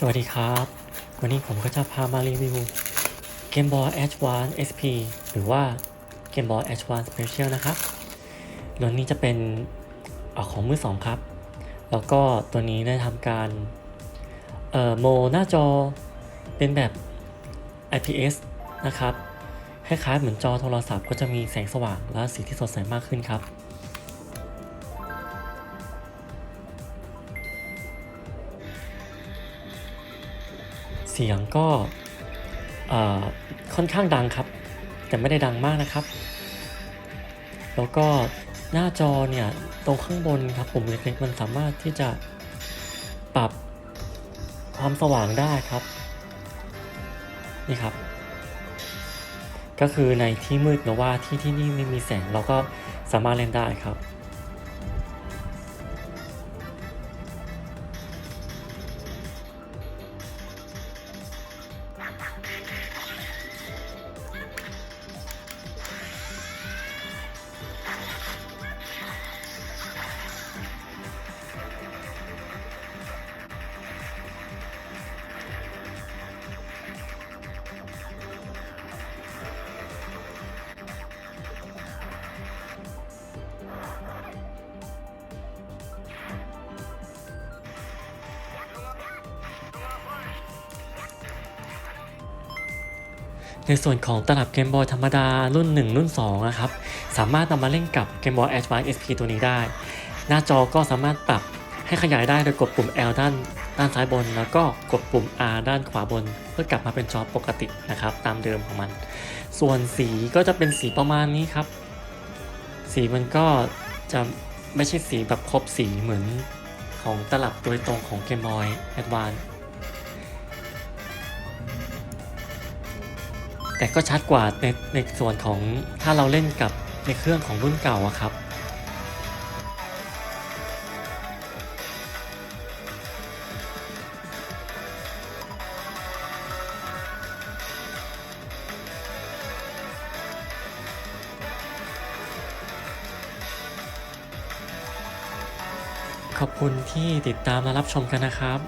สวัสดีครับ วันนี้ผมก็จะพามารีวิว Game Boy Advance SP หรือว่า Game Boy Advance Special นะครับรุ่นนี้จะเป็นออของมือสองครับ แล้วก็ตัวนี้ได้ทำการเอ่อโมหน้าจอเป็นแบบ IPS นะครับ คล้ายๆเหมือนจอโทรศัพท์ก็จะมีแสงสว่างและสีที่สดใสมากขึ้นครับ เสียงก็ค่อนข้างดังครับ แต่ไม่ได้ดังมากนะครับ แล้วก็หน้าจอเนี่ยตรงข้างบนครับปุ่มเล็กๆมันสามารถที่จะปรับความสว่างได้ครับ นี่ครับ ก็คือในที่มืดหรือว่าที่ที่นี่ไม่มีแสงเราก็สามารถเล่นได้ครับ ในส่วนของตลับเกมบอยธรรมดารุ่น 1 รุ่น2นะครับสามารถนำมาเล่นกับ Game Boy Advance SP ตัวนี้ได้ หน้าจอก็สามารถปรับให้ขยายได้โดยกดปุ่ม L ด้านด้านซ้ายบน แล้วก็กดปุ่ม R ด้านขวาบน เพื่อกลับมาเป็นจอปกตินะครับ ตามเดิมของมัน ส่วนสีก็จะเป็นสีประมาณนี้ครับ สีมันก็จะไม่ใช่สีแบบครบสีเหมือนของตลับโดยตรงของ Game Boy Advance แแต่ก็ชัดกว่าในในส่วนของถ้าเราเล่นกับในเครื่องของรุ่นเก่าอะครับขอบคุณที่ติดตามและรับชมกันนะครับ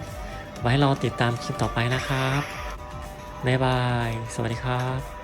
ไว้รอติดตามคลิปต่อไปนะครับ บ๊ายบาย สวัสดีครับ